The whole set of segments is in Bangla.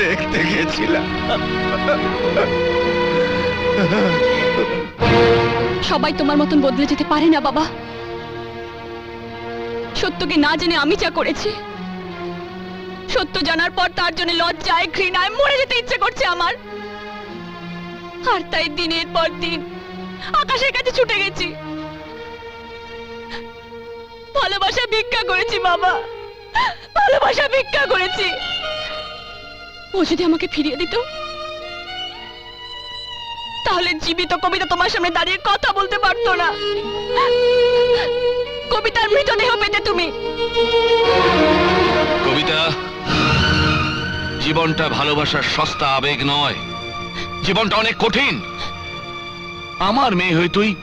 দেখতে গেছিলাম। সবাই তোমার মতন বদলে যেতে পারে না, বাবা। সত্যকে না জেনে আমি যা করেছি, সত্য জানার পর তার জন্য লজ্জায়, ঘৃণায় মরে যেতে ইচ্ছে করছে আমার। আর তাই দিনের পর দিন আকাশের কাছে ছুটে গেছি। ভালোবাসা ভিক্ষা করেছি, বাবা। ভালোবাসা ভিক্ষা করেছি। ও যদি আমাকে ফিরিয়ে দিত? তাহলে জীবিত কবিতা তোমার সামনে দাঁড়িয়ে কথা বলতে পারতো না। কবিতার মৃতদেহ পেতে তুমি। কবিতা, জীবনটা ভালোবাসার সস্তা আবেগ নয়। জীবনটা অনেক কঠিন। আমার মেয়ে হয়ে তুই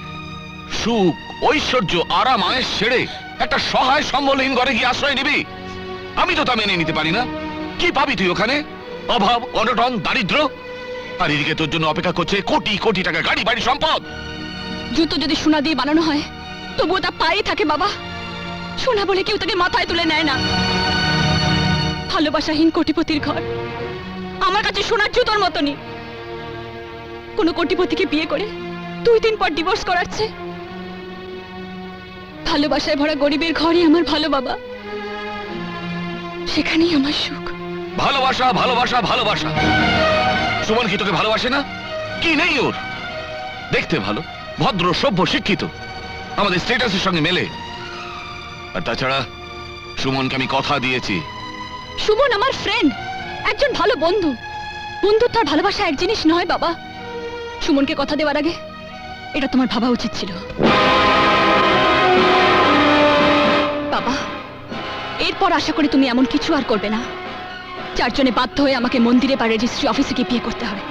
সুখ, ঐশ্বর্য, আরাম, আয়েস ছেড়ে একটা সহায় সম্বলহীন ঘরে গিয়ে আশ্রয় নিবি। আমি তো তা মেনে নিতে পারি না। কি পাবি তুই ওখানে? অভাব, অনটন, দারিদ্র। আর এদিকে তোর জন্য অপেক্ষা করছে কোটি কোটি টাকা গাড়ি, বাড়ি, সম্পদ। জুতো যদি সোনা দিয়ে বানানো হয়, তবুও তা পায়ে থাকে বাবা। সোনা বলে কেউ তাকে মাথায় তুলে নেয় না। ভালোবাসাহীন কোটিপতির ঘর। আমার কাছে সোনার জুতোর মতনই। কোনো কোটিপতিকে বিয়ে করে দুই দিন পর ডিভোর্স করাচ্ছে। ভালোবাসায় ভরা গরিবের ঘরই আমার ভালো বাবা। সেখানেই আমার সুখ। ভালোবাসা ভালোবাসা ভালোবাসা। সুমন কি তোকে ভালোবাসে না? কি নেই ওর? দেখতে ভালো, ভদ্র, সভ্য, শিক্ষিত। আমাদের স্ট্যাটাসের সঙ্গে মেলে। আর তাছাড়া সুমনকে আমি কথা দিয়েছি। সুমন আমার ফ্রেন্ড একজন ভালো বন্ধু। বন্ধুত্ব আর ভালোবাসা এক জিনিস নয় বাবা। সুমনকে কথা দেওয়ার আগে এটা তোমার ভাবা উচিত ছিল। বাবা, এরপর আশা করি তুমি এমন কিছু আর করবে না। যার জন্য বাধ্য হয়ে আমাকে মন্দিরে বা রেজিস্ট্রি অফিসে গিয়ে বিয়ে করতে হবে।